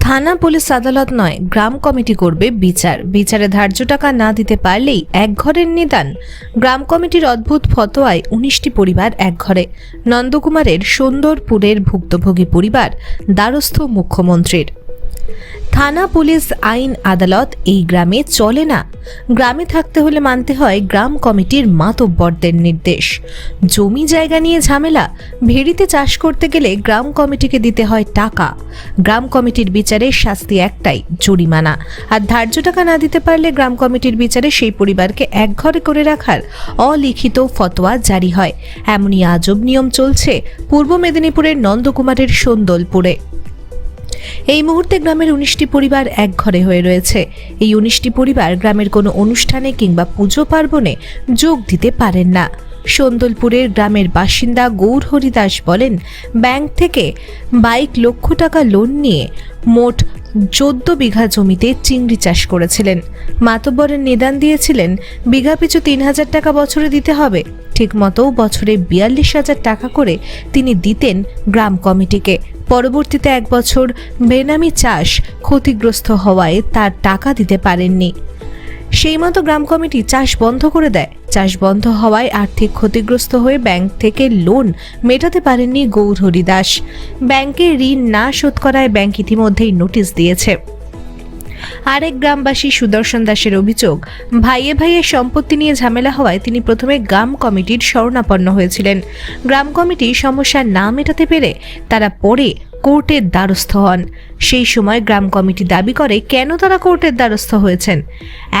থানা পুলিশ আদালত নয়, গ্রাম কমিটি করবে বিচার। বিচারে ধার্য টাকা না দিতে পারলেই এক ঘরের নিদান। গ্রাম কমিটির অদ্ভুত ফতোয়ায় উনিশটি পরিবার এক ঘরে। নন্দকুমারের সুন্দরপুরের ভুক্তভোগী পরিবার, দ্বারস্থ মুখ্যমন্ত্রীর। থানা পুলিশ আইন আদালত এই গ্রামে চলে না। গ্রামে থাকতে হলে মানতে হয় গ্রাম কমিটির মাতব্বরদের নির্দেশ। জমি জায়গা নিয়ে ঝামেলা, ভেড়িতে চাষ করতে গেলে গ্রাম কমিটিকে দিতে হয় টাকা। গ্রাম কমিটির বিচারে শাস্তি একটাই, জরিমানা। আর ধার্য টাকা না দিতে পারলে গ্রাম কমিটির বিচারে সেই পরিবারকে একঘরে করে রাখার অলিখিত ফতোয়া জারি হয়। এমনই আজব নিয়ম চলছে পূর্ব মেদিনীপুরের নন্দকুমারের সোন্দলপুরে এই মুহূর্তে গ্রামের উনিশটি পরিবার এক ঘরে হয়ে রয়েছে। এই উনিশটি পরিবার গ্রামের কোনো অনুষ্ঠানে কিংবা পুজো পার্বণে যোগ দিতে পারেন না। সন্দলপুরের গ্রামের বাসিন্দা গৌর হরিদাস বলেন, ব্যাংক থেকে বাইক লক্ষ টাকা লোন নিয়ে মোট চোদ্দ বিঘা জমিতে চিংড়ি চাষ করেছিলেন। মাতব্বরের নিদান দিয়েছিলেন, বিঘা পিছু তিন হাজার টাকা বছরে দিতে হবে। ঠিকমতো বছরে বিয়াল্লিশ হাজার টাকা করে তিনি দিতেন গ্রাম কমিটিকে। পরবর্তীতে এক বছর বেনামি চাষ ক্ষতিগ্রস্ত হওয়ায় তার টাকা দিতে পারেননি। সেই মতো গ্রাম কমিটি চাষ বন্ধ করে দেয়। চাষ বন্ধ হওয়ায় আর্থিক ক্ষতিগ্রস্ত হয়ে ব্যাংক থেকে লোন মেটাতে পারেননি গৌর হরিদাস ব্যাংকে ঋণ না শোধ করায় ব্যাংক ইতিমধ্যেই নোটিশ দিয়েছে। আরেক গ্রামবাসী সুদর্শন দাসের অভিযোগ, ভাইয়ে ভাইয়ের সম্পত্তি নিয়ে ঝামেলা হওয়ায় তিনি প্রথমে গ্রাম কমিটির শরণাপন্ন হয়েছিলেন। গ্রাম কমিটি সমস্যা না মেটাতে পেরে তারা পরে কোর্টের দ্বারস্থ হন। সেই সময় গ্রাম কমিটি দাবি করে, কেন তারা কোর্টের দ্বারস্থ হয়েছেন?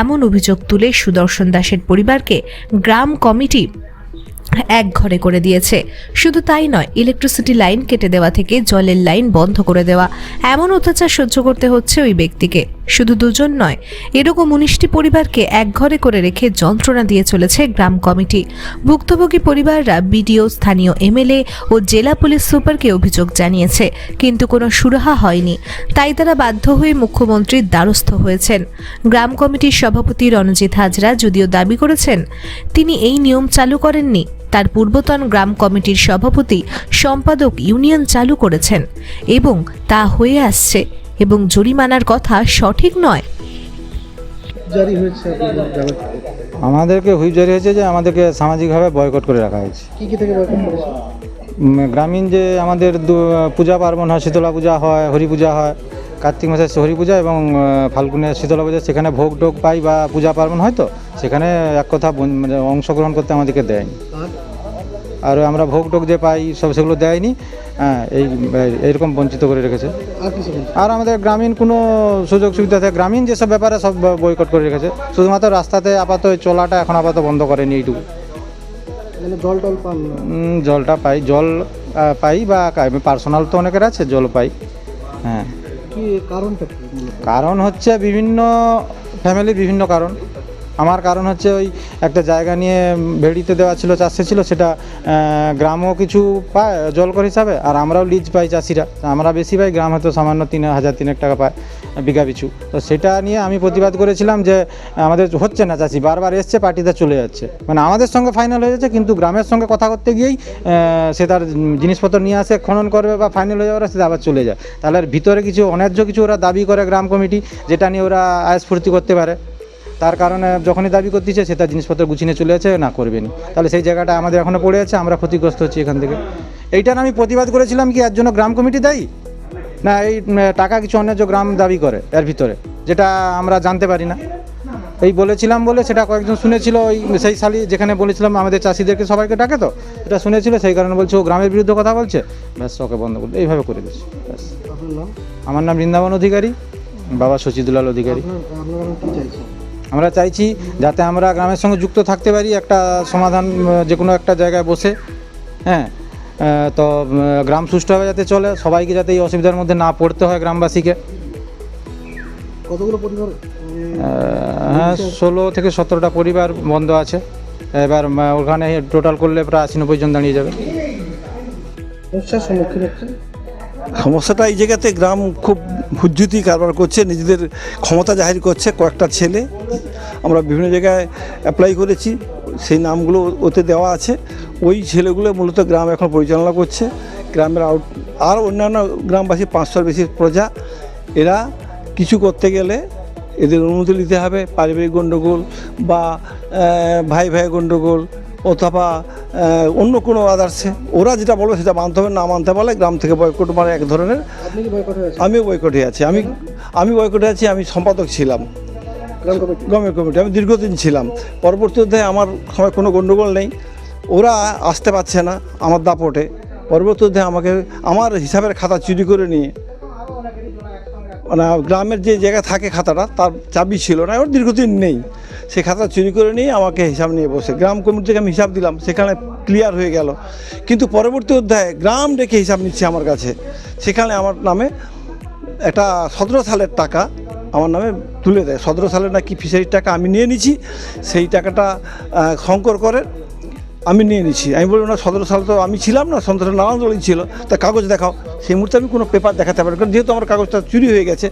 এমন অভিযোগ তুলে সুদর্শন দাসের পরিবারকে গ্রাম কমিটি এক ঘরে করে দিয়েছে। শুধু তাই নয়, ইলেকট্রিসিটি লাইন কেটে দেওয়া থেকে জলের লাইন বন্ধ করে দেওয়া। এমন অত্যাচার সহ্য করতে হচ্ছে ওই ব্যক্তিকে। শুধু দুজন নয়, এরকম উনিশটি পরিবারকে একঘরে করে রেখে যন্ত্রণা দিয়ে চলেছে গ্রাম কমিটি। ভুক্তভোগী পরিবাররা বিডিও, স্থানীয় এমএলএ ও জেলা পুলিশ সুপারকে অভিযোগ জানিয়েছে, কিন্তু কোনো সুরাহা হয়নি। তাই তারা বাধ্য হয়ে মুখ্যমন্ত্রীর দ্বারস্থ হয়েছেন। গ্রাম কমিটির সভাপতি রণজিৎ হাজরা যদিও দাবি করেছেন, তিনি এই নিয়ম চালু করেননি। তার পূর্বতন গ্রাম কমিটির সভাপতি সম্পাদক ইউনিয়ন চালু করেছেন এবং তা হয়ে আসছে। এবং জরিমানার কথা সঠিক নয়। জারি হয়েছে? আমাদেরকে হুইপ জারি হয়েছে যে আমাদেরকে সামাজিকভাবে বয়কট করে রাখা হয়েছে। কি কি থেকে বয়কট করেছে? গ্রামীণ যে আমাদের পূজা পার্বণ হয় শীতলা পূজা হয় হরি পূজা হয় কার্তিক মাসে হরি পূজা এবং আহ, ফাল্গুনে শীতলা পূজা সেখানে ভোগ টোগ পাই বা পূজা পার্বণ হয় তো সেখানে এক কথা মানে অংশগ্রহণ করতে আমাদেরকে দেয়নি। আর আমরা ভোগ টোগ যে পাই সব সেগুলো দেয়নি। হ্যাঁ এই এইরকম বঞ্চিত করে রেখেছে। আর আমাদের গ্রামীণ কোনো সুযোগ সুবিধা থাকে গ্রামীণ যেসব ব্যাপারে সব বয়কট করে রেখেছে শুধুমাত্র রাস্তাতে আপাতত চলাটা এখন আপাতত বন্ধ করেনি এইটুকু। মানে জল টল পান জলটা পাই জল পাই বা পার্সোনাল তো অনেকের আছে জল পাই। হ্যাঁ। কারণটা কারণ হচ্ছে বিভিন্ন ফ্যামিলির বিভিন্ন কারণ। আমার কারণ হচ্ছে ওই একটা জায়গা নিয়ে ভেড়িতে দেওয়া ছিল, চাষে ছিল, সেটা গ্রামও কিছু পায় জলকর হিসাবে, আর আমরাও লিজ পাই চাষিরা। আমরা বেশি পাই, গ্রাম হয়তো সামান্য তিন হাজার, তিনেক টাকা পায়, বিঘা পিছু। তো সেটা নিয়ে আমি প্রতিবাদ করেছিলাম যে, আমাদের হচ্ছে না চাষি, বারবার এসছে, পার্টিতে চলে যাচ্ছে। মানে আমাদের সঙ্গে ফাইনাল হয়ে যাচ্ছে, কিন্তু গ্রামের সঙ্গে কথা করতে গিয়েই সে তার জিনিসপত্র নিয়ে আসে, খনন করবে বা ফাইনাল হয়ে যাওয়ার সেটা আবার চলে যায়। তাহলে ভিতরে কিছু অন্যায্য কিছু ওরা দাবি করে গ্রাম কমিটি, যেটা নিয়ে ওরা ফুর্তি করতে পারে। তার কারণে যখনই দাবি করতেছে সে তার জিনিসপত্র গুছিয়ে চলে যাচ্ছে না করবেনি। তাহলে সেই জায়গাটা আমাদের এখনও পড়ে আছে আমরা ক্ষতিগ্রস্ত হচ্ছি এখান থেকে। এইটার আমি প্রতিবাদ করেছিলাম কি এর জন্য গ্রাম কমিটি দায়ী? না এই টাকা কিছু অন্যায্য গ্রাম দাবি করে এর ভিতরে যেটা আমরা জানতে পারি না। এই বলেছিলাম বলে সেটা কয়েকজন শুনেছিল ওই সেই সালি যেখানে বলেছিলাম আমাদের চাষিদেরকে সবাইকে ডাকে তো এটা শুনেছিল সেই কারণে বলছে ও গ্রামের বিরুদ্ধে কথা বলছে ব্যাস ওকে বন্ধ করতে এইভাবে করে দিচ্ছি ব্যাস। আমার নাম বৃন্দাবন অধিকারী বাবা শচীদুলাল অধিকারী। আমরা চাইছি যাতে আমরা গ্রামের সঙ্গে যুক্ত থাকতে পারি একটা সমাধান যে কোনো একটা জায়গায় বসে। হ্যাঁ তো গ্রাম সুষ্ঠুভাবে যাতে চলে সবাইকে যাতে এই অসুবিধার মধ্যে না পড়তে হয় গ্রামবাসীকে। কতগুলো পরিবার? হ্যাঁ ষোলো থেকে সতেরোটা পরিবার বন্ধ আছে। এবার ওখানে টোটাল করলে প্রায় আশি নব্বই জন দাঁড়িয়ে যাবে। সমস্যার সম্মুখীন হচ্ছেন? সমস্যাটা এই জায়গাতে গ্রাম খুব হুজ্জুতি কারবার করছে, নিজেদের ক্ষমতা জাহির করছে কয়েকটা ছেলে। আমরা বিভিন্ন জায়গায় অ্যাপ্লাই করেছি, সেই নামগুলো ওতে দেওয়া আছে। ওই ছেলেগুলো মূলত গ্রাম এখন পরিচালনা করছে। গ্রামের আউট আর অন্যান্য গ্রামবাসী পাঁচশোর বেশি প্রজা। এরা কিছু করতে গেলে এদের অনুমতি নিতে হবে, পারিবারিক গণ্ডগোল বা ভাই ভাই গণ্ডগোল অথবা অন্য কোনো আদার্সে ওরা যেটা বলবে সেটা মানতে হবে না মানতে পারলে গ্রাম থেকে বয়কট মানে এক ধরনের আমিও বয়কটে আছি। আমি আমি বয়কটে আছি আমি সম্পাদক ছিলাম। গ্রাম কমিটি। কমিটি। আমি দীর্ঘদিন ছিলাম। পরবর্তী অধ্যায়ে আমার সময় কোনো গণ্ডগোল নেই। ওরা আসতে পারছে না আমার দাপটে। পরবর্তী অধ্যায়ে আমাকে আমার হিসাবের খাতা চুরি করে নিয়ে মানে গ্রামের যে জায়গায় থাকে খাতাটা, তার চাবি ছিল না ওর দীর্ঘদিন নেই। সে খাতা চুরি করে নিয়ে আমাকে হিসাব নিয়ে বসে, গ্রাম কমিটি থেকে আমি হিসাব দিলাম, সেখানে ক্লিয়ার হয়ে গেল। কিন্তু পরবর্তী অধ্যায়ে গ্রাম ডেকে হিসাব নিচ্ছে আমার কাছে। সেখানে আমার নামে একটা সতেরো সালের টাকা আমার নামে তুলে দেয়। সতেরো সালের নাকি ফিশারির টাকা আমি নিয়ে নিছি, সেই টাকাটা শঙ্কর করে আমি নিয়ে নিচ্ছি। আমি বললাম না সতেরো সাল তো আমি ছিলাম না সন্ত্রাস নানান দলই ছিল। তা কাগজ দেখাও। সেই মুহূর্তে আমি কোনো পেপার দেখাতে পারি কারণ যেহেতু আমার কাগজটা চুরি হয়ে গেছে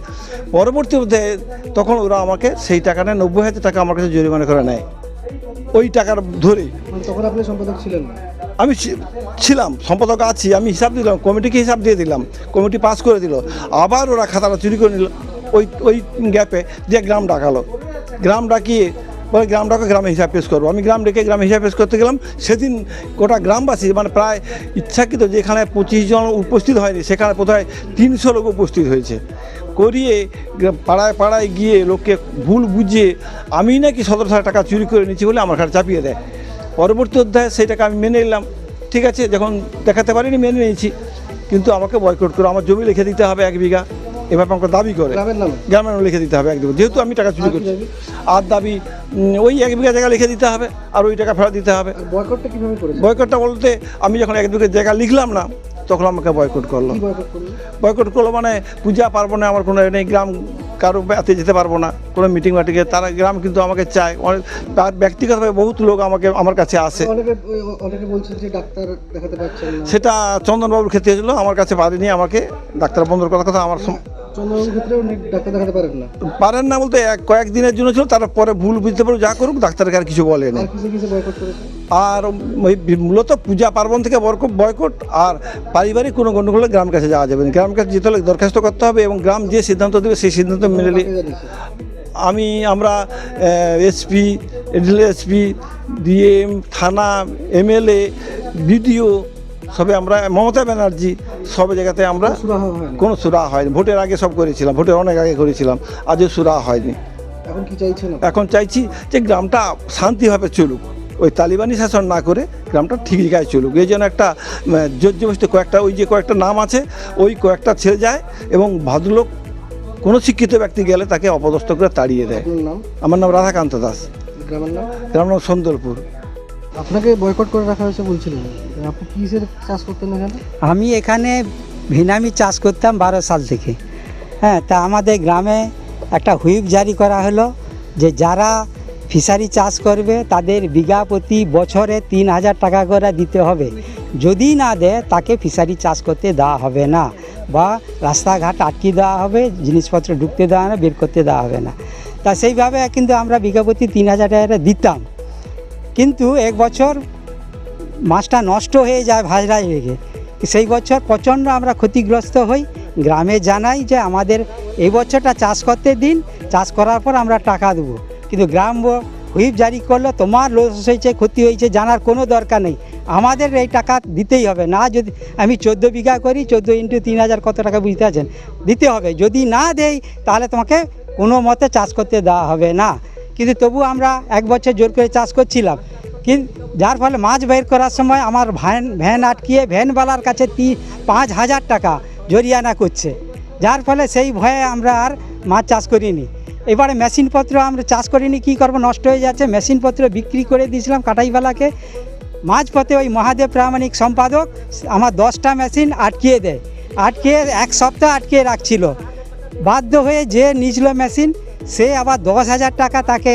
পরবর্তী অধ্যায়ে তখন ওরা আমাকে সেই টাকাটা নব্বই হাজার টাকা আমার কাছে জরিমানা করে নেয়। ওই টাকার ধরে। মানে তখন আপনি সম্পাদক ছিলেন আমি ছিলাম সম্পাদক আছি আমি হিসাব দিলাম কমিটিকে হিসাব দিয়ে দিলাম কমিটি পাস করে দিল। আবার ওরা খাতাটা চুরি করে নিল। ওই ওই গ্যাপে দিয়ে গ্রাম ডাকালো। গ্রাম ডাকিয়ে বলে গ্রাম ডাকা গ্রামে হিসাব পেশ করব। আমি গ্রাম ডেকে গ্রামে হিসাব পেশ করতে গেলাম। সেদিন গোটা গ্রামবাসী মানে প্রায় ইচ্ছাকৃত যেখানে পঁচিশ জন উপস্থিত হয়নি, সেখানে বোধহয় তিনশো লোক উপস্থিত হয়েছে। করিয়ে পাড়ায় পাড়ায় গিয়ে লোককে ভুল বুঝিয়ে আমি নাকি সতেরো হাজার টাকা চুরি করে নিচ্ছি বলে আমার ঘাড়ে চাপিয়ে দেয়। পরবর্তী অধ্যায়ে সেই টাকা আমি মেনে নিলাম। ঠিক আছে, যখন দেখাতে পারিনি মেনে নিয়েছি। কিন্তু আমাকে বয়কট করে, আমার জমি লিখে দিতে হবে এক বিঘা। এভাবে আমাকে দাবি করে। গ্রামের নামে? লিখে দিতে হবে একদম। যেহেতু আমি টাকা চুরি করছি। আর দাবি ওই এক বিঘা জায়গা লিখে দিতে হবে আর ওই টাকা ফেরত দিতে হবে। বয়কটটা কীভাবে করেছেন? বয়কটটা বলতে আমি যখন এক বিঘা জায়গা লিখলাম না তখন আমাকে বয়কট করল। বয়কট করল? মানে পূজা পার্বণে আমার কোনো এ নেই গ্রাম কারও এতে যেতে পারব না। কোনো মিটিং মাটিংয়ে তারা গ্রাম কিন্তু আমাকে চায়। অনেক তার ব্যক্তিগতভাবে বহুত লোক আমাকে আমার কাছে আসে। অনেকে অনেকে বলছেন যে ডাক্তার দেখাতে পারছেন সেটা চন্দনবাবুর ক্ষেত্রে হয়েছিল আমার কাছে পারেনি আমাকে ডাক্তার বন্ধুর কথা কথা আমার চন্দ্রবাবুর ক্ষেত্রে উনি ডাক্তার দেখাতে পারেন না। পারেন না বলতে এক কয়েকদিনের জন্য ছিল তারপরে ভুল বুঝতে পারো যা করুক ডাক্তারকে আর কিছু বলে না আর মূলত পূজা পার্বণ থেকে বয়কট আর পারিবারিক কোনো গণ্ডগোলে গ্রাম কাছে যাওয়া যাবে না। গ্রাম কাছে যেতে হলে দরখাস্ত করতে হবে এবং গ্রাম যে সিদ্ধান্ত দেবে সেই সিদ্ধান্ত মেনে? আমি আমরা এসপি এডিএল এসপি ডিএম থানা এমএলএ বিডিও সবে আমরা মমতা ব্যানার্জি সব জায়গাতে আমরা কোনো সুরা হয়নি। ভোটের আগে সব করেছিলাম ভোটের অনেক আগে করেছিলাম আজও সুরা হয়নি। এখন কি চাইছেন? এখন চাইছি যে গ্রামটা শান্তিভাবে চলুক। ওই তালিবানি শাসন না করে গ্রামটা ঠিক জায়গায় চলুক। এই জন্য একটা জর্জবস্তি কয়েকটা ওই যে কয়েকটা নাম আছে ওই কয়েকটা ছেড়ে যায় এবং ভদ্রলোক কোনো শিক্ষিত ব্যক্তি গেলে তাকে অপদস্থ করে তাড়িয়ে দেয়। আমার নাম রাধাকান্ত দাস। গ্রামের নাম? গ্রাম নাম সন্দলপুর আপনাকে বয়কট করে রাখা হয়েছে বলছিলেন। আপনি কিসের চাষ করতেন এখানে? আমি এখানে ভিনামি চাষ করতাম বারো সাল থেকে। হ্যাঁ তা আমাদের গ্রামে একটা হুইপ জারি করা হলো যে যারা ফিশারি চাষ করবে, তাদের বিঘা প্রতি বছরে তিন হাজার টাকা করে দিতে হবে। যদি না দেয়, তাকে ফিশারি চাষ করতে দেওয়া হবে না বা রাস্তাঘাট আটকে দেওয়া হবে, জিনিসপত্র ঢুকতে দেওয়া না, বের করতে দেওয়া হবে না। তা সেইভাবে কিন্তু আমরা বিঘা প্রতি তিন হাজার টাকা দিতাম। কিন্তু এক বছর মাছটা নষ্ট হয়ে যায় ভাজরায় লেগে সেই বছর প্রচণ্ড আমরা ক্ষতিগ্রস্ত হই। গ্রামে জানাই যে আমাদের এই বছরটা চাষ করতে দিন, চাষ করার পর আমরা টাকা দেবো। কিন্তু গ্রাম হুইপ জারি করল, তোমার লস হয়েছে, ক্ষতি হয়েছে জানার কোনো দরকার নেই। আমাদের এই টাকা দিতেই হবে। না যদি আমি চোদ্দ বিঘা করি, চোদ্দ ইন্টু তিন হাজার কত টাকা বুঝতে পারছেন? দিতে হবে। যদি না দেই, তাহলে তোমাকে কোনো মতে চাষ করতে দেওয়া হবে না। কিন্তু তবু আমরা এক বছর জোর করে চাষ করছিলাম। কিন্তু যার ফলে মাছ বের করার সময় আমার ভ্যান ভ্যান আটকিয়ে ভ্যানওয়ালার কাছে তি পাঁচ হাজার টাকা জরিয়ানা করছে। যার ফলে সেই ভয়ে আমরা আর মাছ চাষ করিনি। এবারে মেশিনপত্র আমরা চাষ করিনি, কী করব? নষ্ট হয়ে যাচ্ছে। মেশিনপত্র বিক্রি করে দিয়েছিলাম কাটাইওয়ালাকে। মাঝপথে ওই মহাদেব প্রামাণিক সম্পাদক আমার দশটা মেশিন আটকিয়ে দেয়। আটকিয়ে এক সপ্তাহ আটকিয়ে রাখছিল। বাধ্য হয়ে যে নিচল মেশিন সে আবার দশ হাজার টাকা তাকে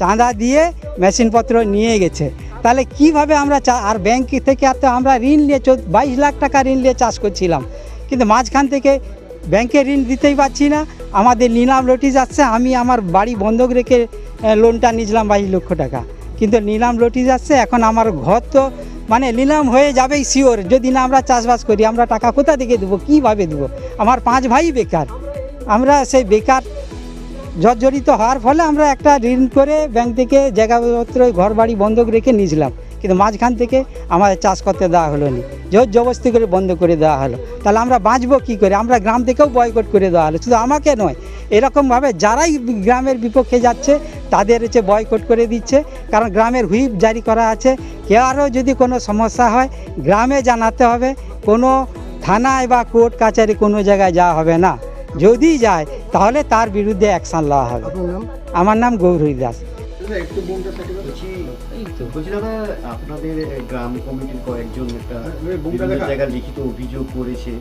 চাঁদা দিয়ে মেশিনপত্র নিয়ে গেছে। তাহলে কীভাবে আমরা আর ব্যাংক থেকে আর তো আমরা ঋণ নিয়ে বাইশ লাখ টাকা ঋণ নিয়ে চাষ করছিলাম? কিন্তু মাঝখান থেকে ব্যাংকে ঋণ দিতেই পারছি না। আমাদের নিলাম নোটিশ আসছে, আমি আমার বাড়ি বন্ধক রেখে লোনটা নিয়েছিলাম বাইশ লক্ষ টাকা। কিন্তু নিলাম নোটিশ আসছে, এখন আমার ঘর তো মানে নিলাম হয়ে যাবেই শিওর যদি না আমরা চাষবাস করি, আমরা টাকা কোথা থেকে দেবো? কীভাবে দেবো? আমার পাঁচ ভাই বেকার। আমরা সেই বেকার জর্জরিত হওয়ার ফলে আমরা একটা ঋণ করে ব্যাংক থেকে জায়গাপত্র ঘর বাড়ি বন্ধক রেখে নিয়েছিলাম। কিন্তু মাঝখান থেকে আমাদের চাষ করতে দেওয়া হলো নি। জোর জবস্তি করে বন্ধ করে দেওয়া হলো। তাহলে আমরা বাঁচবো কী করে? আমরা গ্রাম থেকেও বয়কট করে দেওয়া হলো। শুধু আমাকে নয়, এরকমভাবে যারাই গ্রামের বিপক্ষে যাচ্ছে, তাদের হচ্ছে বয়কট করে দিচ্ছে। কারণ গ্রামের হুইপ জারি করা আছে। আরও যদি কোনো সমস্যা হয়, গ্রামে জানাতে হবে। কোনো থানায় বা কোর্ট কাছারি কোনো জায়গায় যাওয়া হবে না। যদি যায় তাহলে তার বিরুদ্ধে অ্যাকশন নেওয়া হবে। আমার নাম গৌরী দাস। দাদা আপনাদের গ্রাম কমিটির কয়েকজন একটা জায়গায় লিখিত অভিযোগ করেছে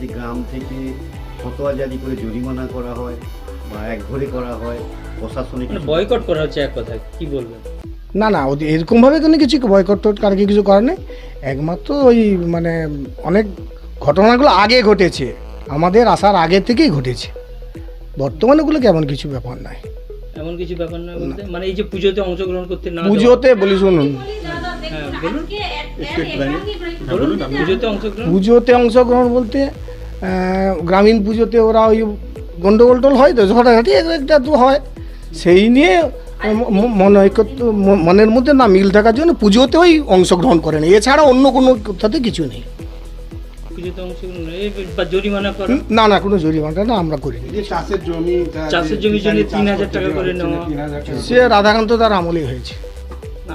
যে গ্রাম থেকে ফতোয়া জারি করে জরিমানা করা হয় বা একঘরে করা হয় প্রশাসনিক মানে বয়কট করা হচ্ছে এক কথায় কি বলবেন? না না ওদের এরকমভাবে কোনো কিছু বয়কট টট কার কিছু করার নেই? একমাত্র ওই মানে অনেক ঘটনাগুলো আগে ঘটেছে। আমাদের আসার আগে থেকেই ঘটেছে। বর্তমানে ওগুলো কেমন কিছু ব্যাপার নাই এমন কিছু ব্যাপার না বলতে? মানে এই যে পুজোতে অংশগ্রহণ করতে না পুজোতে বলি শুনুন। হ্যাঁ বলুন। পুজোতে অংশগ্রহণ? বলতে গ্রামীণ পুজোতে ওরা ওই গন্ডগোল টোল হয় তো ঝগড়াঝাটি এক একটা তো হয়। সেই নিয়ে মনে মনের মধ্যে না মিল থাকার জন্য পুজোতে ওই অংশগ্রহণ করে না এছাড়া অন্য কোনো কোথাতে কিছু নেই। পুজোতে অংশগ্রহণ বা জরিমানা করা? না না কোনো জরিমানা না আমরা করিনি চাষের জমি জমির জন্য তিন হাজার টাকা করে নেওয়া। সে রাধাকান্ত তার আমলেই হয়েছে।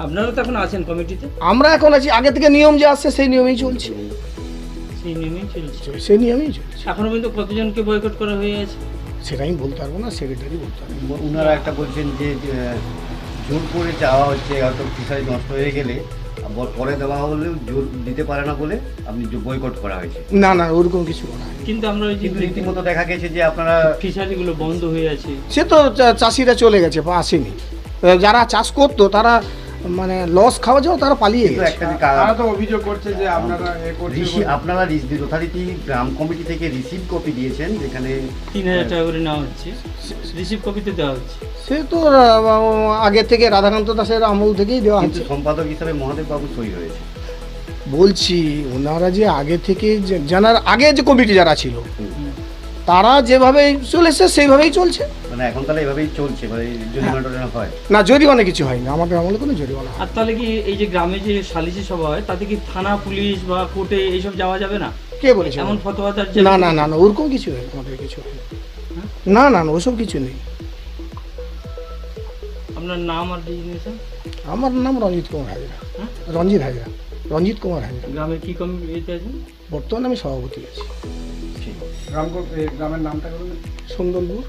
আপনারা তো এখন আছেন কমিটিতে? আমরা এখন আছি আগে থেকে নিয়ম যে আসছে সেই নিয়মেই চলছে। সেই নিয়মেই চলছে। সেই নিয়মেই চলছে। এখনও পর্যন্ত কতজনকে বয়কট করা হয়ে আছে? সেটা আমি বলতে পারব না সেক্রেটারি বলতে পারব ওনারা একটা বলছেন যে জোর করে চাওয়া হচ্ছে হয়তো ফিশারি নষ্ট হয়ে গেলে। পরে দেওয়া হলেও জোর দিতে পারে না বলে আপনি বয়কট করা হয়েছে। না না ওরকম কিছু করা কিন্তু আমরা ওই যে কিন্তু রীতিমতো দেখা গেছে যে আপনারা ফিশারিগুলো বন্ধ হয়ে আছে। সে তো চাষিরা চলে গেছে বা আসেনি। যারা চাষ করতো তারা মানে লস খাওয়া যাও তারা পালিয়ে গেছে। কা- তো অভিযোগ করছে যে আপনারা রিসি- আপনারা যথারীতি গ্রাম কমিটি থেকে রিসিভ কপি দিয়েছেন যেখানে তিন হাজার টাকা করে নেওয়া হচ্ছে। রিসিভ কপিতে দেওয়া হচ্ছে। সে তো আগে থেকে রাধাকান্ত দাসের আমল থেকেই দেওয়া কিন্তু হচ্ছে। সম্পাদক হিসাবে মহাদেব বাবু সই হয়েছে। বলছি ওনারা যে আগে থেকে জানার আগে যে কমিটি যারা ছিল তারা যেভাবে চলেছে সেইভাবেই চলছে। মানে এখন তাহলে এভাবেই চলছে মানে জরিমানা হয়। না জরিমানা কিছু হয়নি আমাদের আমলে কোনো জরিমানা। আর তাহলে কি এই যে গ্রামে যে সালিশি সভা হয় তাতে কি থানা পুলিশ বা কোর্টে এইসব যাওয়া যাবে না? কে বলেছে? এমন ফতোয়া তার না না না না ওরকম কিছু হয়নি আমাদের কিছু হয়নি না না না ওসব কিছু নেই। আপনার নাম আর ডিজিগনেশন আমার নাম রঞ্জিত কুমার হাজরা। হ্যাঁ? রঞ্জিত হাজরা রঞ্জিত কুমার হাজরা। গ্রামের কি কমিটিতে আছেন? বর্তমানে আমি সভাপতি আছি। গ্রাম গ্রামের নামটা করুন সুন্দরপুর।